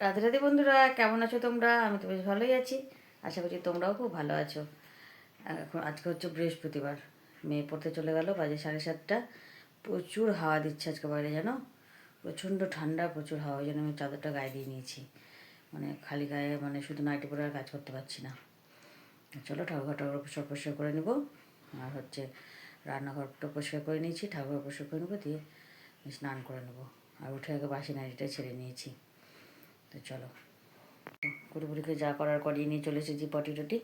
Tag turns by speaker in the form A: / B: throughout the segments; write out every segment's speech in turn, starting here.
A: রাধে রাধে বন্ধুরা, কেমন আছো তোমরা? আমি তো বেশ ভালোই আছি। আশা করছি তোমরাও খুব ভালো আছো। এখন আজকে হচ্ছে বৃহস্পতিবার। মেয়ে পড়তে চলে গেল, বাজে সাড়ে সাতটা। প্রচুর হাওয়া দিচ্ছে আজকে বাইরে, জানো? প্রচণ্ড ঠান্ডা, প্রচুর হাওয়া, ওই জন্য আমি চাদরটা গায়ে দিয়ে নিয়েছি। মানে খালি গায়ে মানে শুধু নাইটি পরে আর কাজ করতে পারছি না। চলো ঠাকুর ঠাকুর পরিষ্কার পরিষ্কার করে নেব। আর হচ্ছে রান্নাঘরটা পরিষ্কার করে নিয়েছি ঠাকুর পরিষ্কার করে নেব, দিয়ে স্নান করে নেব। আর উঠে আগে বাসি নাইটিটা ছেড়ে নিয়েছি। তো চলো। কুড়িপুরিকে যা করার করিয়ে নিয়ে চলে এসেছি পটি টটি।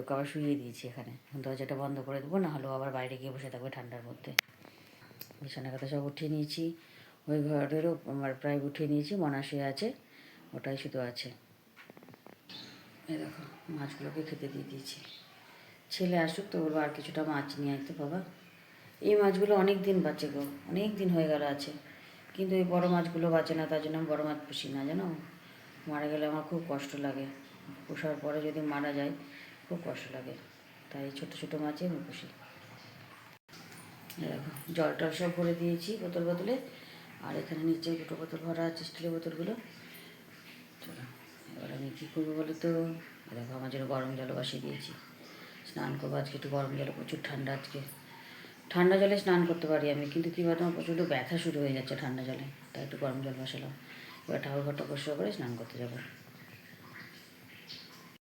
A: ওকে আবার শুয়ে দিয়েছি এখানে। দরজাটা বন্ধ করে দেবো, না হলেও আবার বাইরে গিয়ে বসে থাকবে ঠান্ডার মধ্যে। বিছানা কথা সব উঠিয়ে নিয়েছি। ওই ঘরেরও আমার প্রায় উঠিয়ে নিয়েছি মনা শুয়ে আছে, ওটাই শুধু আছে। এই দেখো, মাছগুলোকে খেতে দিয়ে দিয়েছি। ছেলে আসুক তো বলব আর কিছুটা মাছ নিয়ে আসতে বাবা। এই মাছগুলো অনেক দিন বাঁচে গো অনেক দিন হয়ে গেল আছে। কিন্তু এই বড় মাছগুলো বাঁচে না, তার জন্য আমি বড় মাছ পুষি না, জানো? মারা গেলে আমার খুব কষ্ট লাগে। পোষার পরে যদি মারা যায়, খুব কষ্ট লাগে। তাই ছোট ছোট মাছই আমি পুষি। দেখো, জল টল সব ভরে দিয়েছি বোতল বোতলে। আর এখানে নিচে দুটো বোতল ভরা আছে স্টিলের বোতলগুলো। চলো, এবার আমি কী করব বলো তো দেখো, আমার জন্য গরম জল বসিয়ে দিয়েছি। স্নান করব আজকে, একটু গরম জলে, প্রচুর ঠান্ডা আজকে। ঠান্ডা জলে স্নান করতে পারি আমি, কিন্তু কী বলতো, আমার প্রচণ্ড ব্যথা শুরু হয়ে যাচ্ছে ঠান্ডা জলে। তাই একটু গরম জল বসালাম। এবার ঠাকুর ঘরটা পরিষ্কার করে স্নান করতে যাব।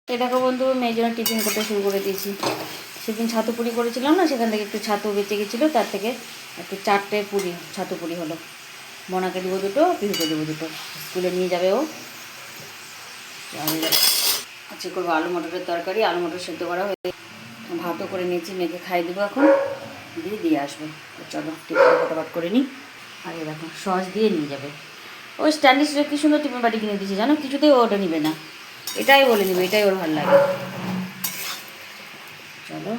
A: এই দেখো বন্ধু, মেয়ের জন্য টিফিন করতে শুরু করে দিয়েছি। সেদিন ছাতু পুরি করেছিলাম না, সেখান থেকে একটু ছাতু বেঁচে গেছিল, তার থেকে একটু চারটে পুরি, ছাতু পুরি হলো। মনাকে দেবো দুটো, পিহুকে দেবো দুটো। স্কুলে নিয়ে যাবে ও। আজকে করব আলু মটরের তরকারি, আলু মটর সেদ্ধ করা হয়ে ভাতও করে নিয়েছি, মেয়েকে খাই দেবো এখন। দিয়ে দিয়ে আসবে। চলো টিফিন ফটাফট করে নিই। এই দেখো, সস দিয়ে নিয়ে যাবে। ওই স্ট্যান্ডিশ কি সুন্দর টিফিন বাটি কিনে দিয়েছে জানো? কিছুতেই ও ওটা নিবে না। এটাই বলে নিবে, এটাই ওর ভালো লাগে। চলো।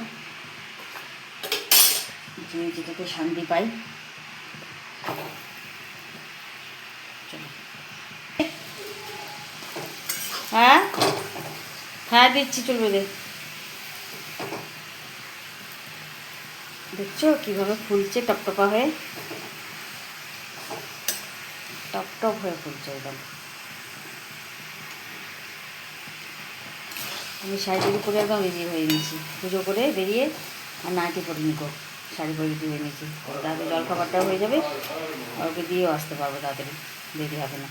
A: যে যেটাতে শান্তি পাই। চলো। হ্যাঁ? হ্যাঁ দিচ্ছি, চলবে দেখছ কীভাবে ফুলছে টপটপা হয়ে? টপটপ হয়ে ফুলছে একদম। আমি শাড়ি টাড়ি পরে একদম রেডি হয়ে নিয়েছি পুজো করে বেরিয়ে আর নাইটি পরে নিকো শাড়ি পরে দিয়ে নিয়েছি তাড়াতাড়ি জল খাবারটাও হয়ে যাবে। আর ওকে দিয়েও আসতে পারব তাড়াতাড়ি। দেরি হবে না।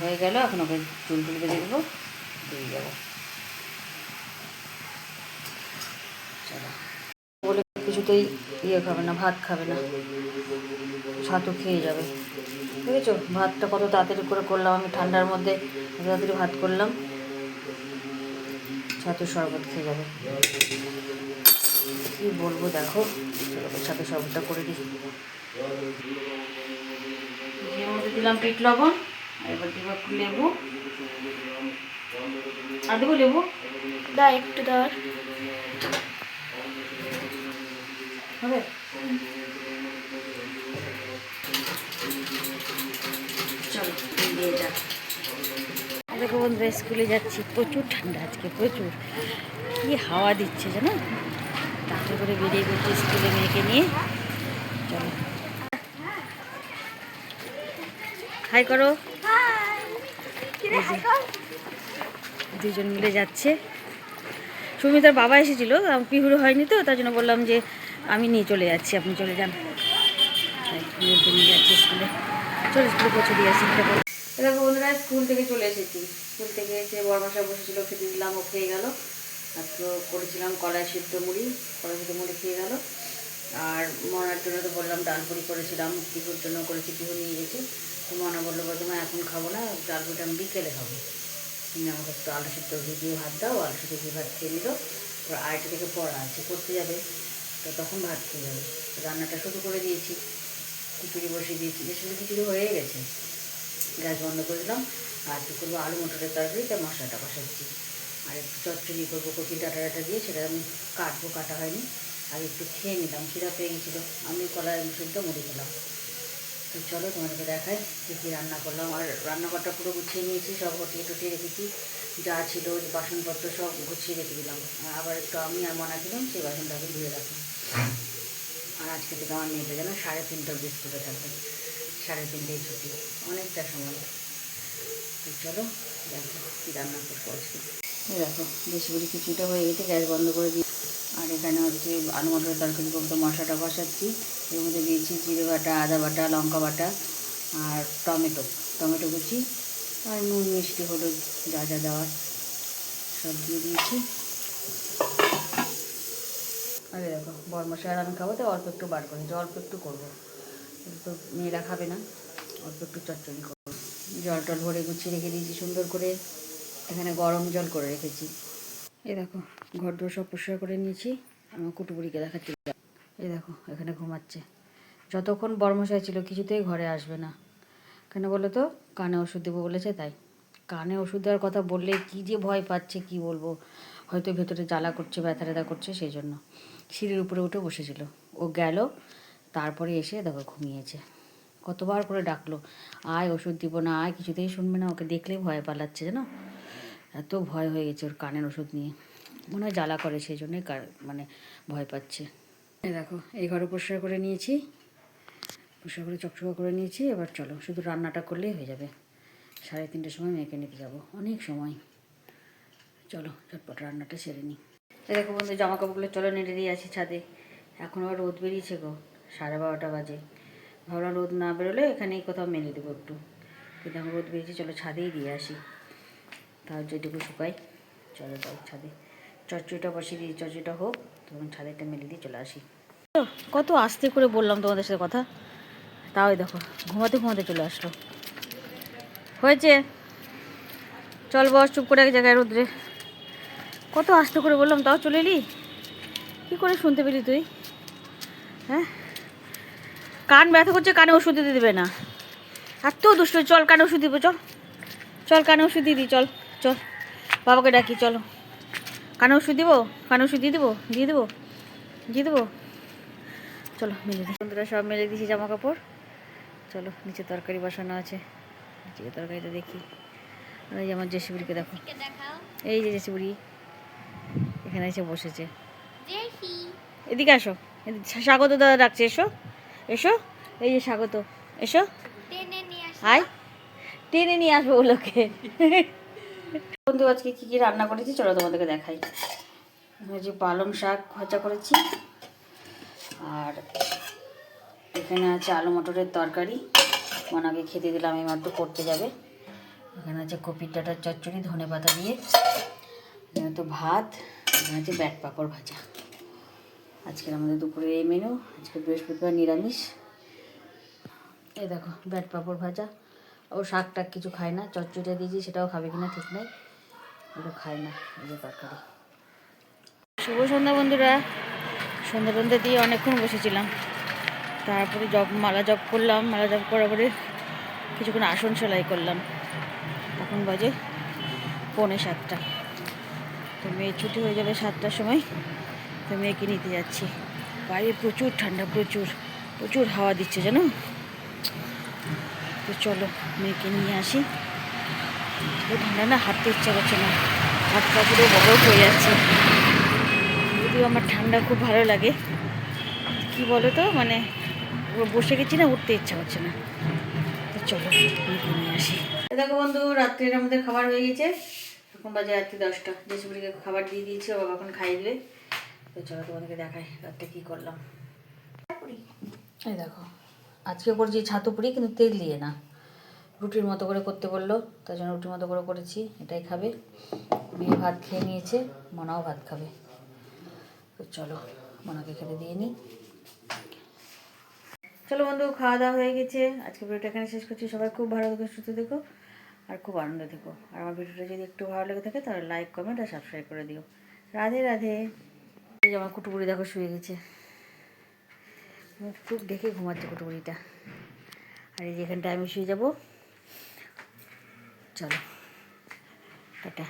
A: হয়ে গেল, এখন ওকে চুল টুল বেঁধে দেবো। দিয়ে যাব। কিছুতেই ইয়ে খাবে না, ভাত খাবে না। ছাতু খেয়ে যাবে। বুঝেছ? ভাতটা কত তাড়াতাড়ি করে করলাম আমি ঠান্ডার মধ্যে তাড়াতাড়ি ভাত করলাম। ছাতু শরবত খেয়ে যাবে। কী বলব দেখো ছাতু শরবতটা করে দিই। মধ্যে দিলাম পিট লবণ এবার দেবো একটু লেবু। আর দেবো লেবু?
B: দা একটু ধর
A: হবে? দিয়ে দেখো বন্ধুরা স্কুলে যাচ্ছি। প্রচুর ঠান্ডা আজকে, প্রচুর। কি হাওয়া দিচ্ছে জানো? তাতে করে বেরিয়ে গেছি স্কুলে মেয়েকে নিয়ে। চলো। হাই করো। দুজন মিলে যাচ্ছে। সুমিতার বাবা এসেছিল পিহুরু হয়নি তো, তার জন্য বললাম যে আমি নিয়ে চলে যাচ্ছি, আপনি চলে যান। নিয়ে যাচ্ছি স্কুলে। চলো, স্কুলে পৌঁছে দিয়ে আসি দেখো বন্ধুরা স্কুল থেকে চলে এসেছি। স্কুল থেকে এসে বরমাসা বসেছিল, খেতে দিলাম, ও খেয়ে গেল। তো করেছিলাম কলাই সিদ্ধ মুড়ি, কলাই সিদ্ধ মুড়ি খেয়ে গেল। আর মনার জন্য তো বললাম, ডাল পুরি করেছিলাম পিহুর জন্য করেছি পিহু নিয়ে গেছি। তো মনা বলল বর্তমা এখন খাব না, ডাল পুরিটা আমি বিকেলে খাব। তুমি আমাকে একটু আলু সিদ্ধ ঘি দিয়ে ভাত দাও, আলু সিদ্ধ ঘি ভাত খেয়ে নিল। আড়াইটা থেকে পড়া আছে করতে যাবে। তো তখন ভাত খেয়ে যাবে। রান্নাটা শুরু করে দিয়েছি। খিচুড়ি বসিয়ে দিয়েছি। যে খিচুড়ি হয়ে গেছে। গ্যাস বন্ধ করে দিলাম। আর কী করব? আলু, মটরের তরকারি তার মশলাটা কষাচ্ছি। আর একটু চচ্চড়ি করব কপি ডাটা ডাটা দিয়ে, সেটা আমি কাটবো, কাটা হয়নি। আর একটু খেয়ে নিলাম, খিদা পেয়ে গেছিল। আমি কলাই সিদ্ধ মুড়ি খেলাম। তো চলো, তোমাদেরকে দেখাই কী কী রান্না করলাম। আর রান্নাঘরটা পুরো গুছিয়ে নিয়েছি, সব হটিয়ে টটিয়ে রেখেছি। যা ছিল বাসনপত্র সব গুছিয়ে রেখে দিলাম। আবার একটু আমি আর মনা ছিলাম সেই বাসনটাকে ধুয়ে রাখলাম। আর আজকে থেকে আমার মেয়েটা যেন সাড়ে তিনটা অব্দি স্কুলে থাকবে। সাড়ে তিনটেই ছুটি অনেকটা সময় তো চলো, দেখো কী রান্না করব দেখো বুড়ি কিছুটা হয়ে গেছে, গ্যাস বন্ধ করে দিই আর এখানে হচ্ছে আলু মটরের তরকারি করতে মশলাটা বসাচ্ছি এর মধ্যে দিয়েছি জিরে বাটা, আদা বাটা, লঙ্কা বাটা আর টমেটো টমেটো কুচি আর নুন, মিষ্টি, হলুদ, যা যা দেওয়ার সব দিয়ে দিয়েছি। আরে দেখো বর মশলা আর আমি খাব তো অল্প একটু বার করেছি, অল্প একটু করব। তো মেয়েরা খাবে না। অল্প একটু চচ্চড়ি করব জল টল ভরে গুছিয়ে রেখে দিয়েছি, সুন্দর করে। এখানে গরম জল করে রেখেছি। এই দেখো ঘর দোর সব পরিষ্কার করে নিয়েছি। আমার কুটুবুড়িকে দেখাচ্ছি। এই দেখো, এখানে ঘুমাচ্ছে। যতক্ষণ বর্মশাই ছিল, কিছুতেই ঘরে আসবে না। কেন বলো তো? কানে ওষুধ দেবো বলেছে, তাই। কানে ওষুধ দেওয়ার কথা বললে কী যে ভয় পাচ্ছে, কি বলব? হয়তো ভেতরে জ্বালা করছে ব্যথা ট্যাথা করছে, সেই জন্য। সিঁড়ির উপরে উঠে বসেছিল। ও গেল তারপরে এসে দেখো ঘুমিয়েছে। কতবার করে ডাকলো, আয় ওষুধ দিব না, আয় কিছুতেই শুনবে না, ওকে দেখলেই ভয় পালাচ্ছে, জানো? এত ভয় হয়ে গেছে ওর কানের ওষুধ নিয়ে। মনে হয় জ্বালা করে, সেই জন্যই মানে ভয় পাচ্ছে। দেখো, এই ঘরে পরিষ্কার করে নিয়েছি, পরিষ্কার করে চকচকা করে নিয়েছি, এবার চলো, শুধু রান্নাটা করলেই হয়ে যাবে। সাড়ে তিনটের সময় মেয়েকে নিতে যাব, অনেক সময়। চলো, ঝটপট রান্নাটা সেরে নিই। দেখো বন্ধু জামা কাপড়গুলো চলো নেড়ে দিয়ে আছি ছাদে। এখন আবার রোদ বেরিয়েছে গো। সাড়ে বারোটা বাজে। ভাবলাম রোদ না বেরোলে এখানেই কোথাও মেলে দেবো একটু। কিন্তু এখন রোদ বেরিয়েছে, চলো ছাদেই দিয়ে আসি। তার যেটুকু শুকাই। চলো যাই ছাদে। চচ্চড়িটা বসিয়ে দিই, চচ্চড়িটা হোক, তখন ছাদেরটা মেলে দিয়ে চলে আসি। কত আস্তে করে বললাম তোমাদের সাথে কথা। তাও দেখো, ঘুমাতে ঘুমাতে চলে আসলো। হয়েছে। চল বস, চুপ করে এক জায়গায় রোদ্রে। কত আস্তে করে বললাম, তাও চলে এলি? কী করে শুনতে পেলি তুই? হ্যাঁ? কান ব্যথা করছে কানে ওষুধ দিতে দেবে না। এত দুষ্ট চল কানে ওষুধ দিব চল। চল কানে ওষুধ দিয়ে দিই চল চল। বাবাকে ডাকি চলো। কানে ওষুধ দিব কানে ওষুধ দিয়ে দেবো দিয়ে দেবো দিয়ে দেবো। চলো মেলে দিই। বন্ধুরা সব মেলে দিয়েছি জামা কাপড় চলো নিচে তরকারি বসানো আছে। নিচে তরকারিটা দেখি। আর এই যে আমার জেসিবুড়িকে দেখো। এই যে জেসিবুড়ি এখানে এসে বসেছে। এদিকে আসো। স্বাগত দাদা ডাকছে এসো। এসো এই যে স্বাগত। এসো। আয় টেনে নিয়ে আসব ওগুলোকে। বন্ধু আজকে কী কী রান্না করেছি চলো তোমাদেরকে দেখাই। যে পালং শাক ভাজা করেছি আর এখানে আছে আলু মটরের তরকারি। ওনাকে খেতে দিলাম এই মাত্র করতে যাবে। এখানে আছে কপির ডাটার চচ্চড়ি ধনে পাতা দিয়ে। এখানে তো ভাত এখানে আছে ব্যাট পাঁপড় ভাজা। আজকের আমাদের দুপুরের এই মেনু আজকে বৃহস্পতিবার নিরামিষ। এ দেখো, ব্যাট পাঁপড় ভাজা। ও শাক টাক কিছু খায় না চচ্চড়িটা দিয়েছি, সেটাও খাবে কিনা ঠিক নাই। ওটা খায় না, এই যে তরকারি। শুভ সন্ধ্যা বন্ধুরা। সন্ধ্যা সন্ধ্যা দিয়ে অনেকক্ষণ বসেছিলাম। তারপরে জব মালা জব করলাম, মালা জব করার পরে কিছুক্ষণ আসন সেলাই করলাম। এখন বাজে পৌনে সাতটা। তো মেয়ের ছুটি হয়ে যাবে সাতটার সময় তো মেয়েকে নিতে যাচ্ছি। বাইরে প্রচুর ঠান্ডা, প্রচুর প্রচুর হাওয়া দিচ্ছে, জানো? তো চলো, মেয়েকে নিয়ে আসি। ঠান্ডা না, হাঁটতে ইচ্ছা করছে না। হাত পা পুরো বরফ হয়ে যাচ্ছে। যদিও আমার ঠান্ডা খুব ভালো লাগে। কি বলো তো মানে বসে গেছি না, উঠতে ইচ্ছা করছে না। তো চলো, মেয়েকে নিয়ে আসি। দেখো বন্ধু, রাত্রের আমাদের খাবার হয়ে গেছে। এখন বাজে রাত্রি দশটা। জেসুপুরিকে খাবার দিয়ে দিয়েছি বাবা এখন খাইয়ে তো চলো তোমাদেরকে দেখাই রাত্রে কী করলাম। এই দেখো আজকে করেছি ছাতু পুরি কিন্তু তেল দিয়ে না। রুটির মতো করে করতে বলল তার জন্য রুটির মতো করে করেছি এটাই খাবে। মেয়ে ভাত খেয়ে নিয়েছে মনাও ভাত খাবে। তো চলো মনাকে খেতে দিয়ে নিই চলো বন্ধু খাওয়া দাওয়া হয়ে গেছে। আজকে ভিডিওটা এখানে শেষ করছি। সবাই খুব ভালো দেখো সুস্থ দেখো আর খুব আনন্দ দেখো আর আমার ভিডিওটা যদি একটু ভালো লেগে থাকে তাহলে লাইক কমেন্ট আর সাবস্ক্রাইব করে দিও। রাধে রাধে। এই যে আমার কুটুকুরি দেখো শুয়ে গেছে। মুখ টুক দেখে ঘুমাচ্ছে কুটুপুরিটা আর এই যে এখানটা আমি শুয়ে যাব। চলো, টাটা।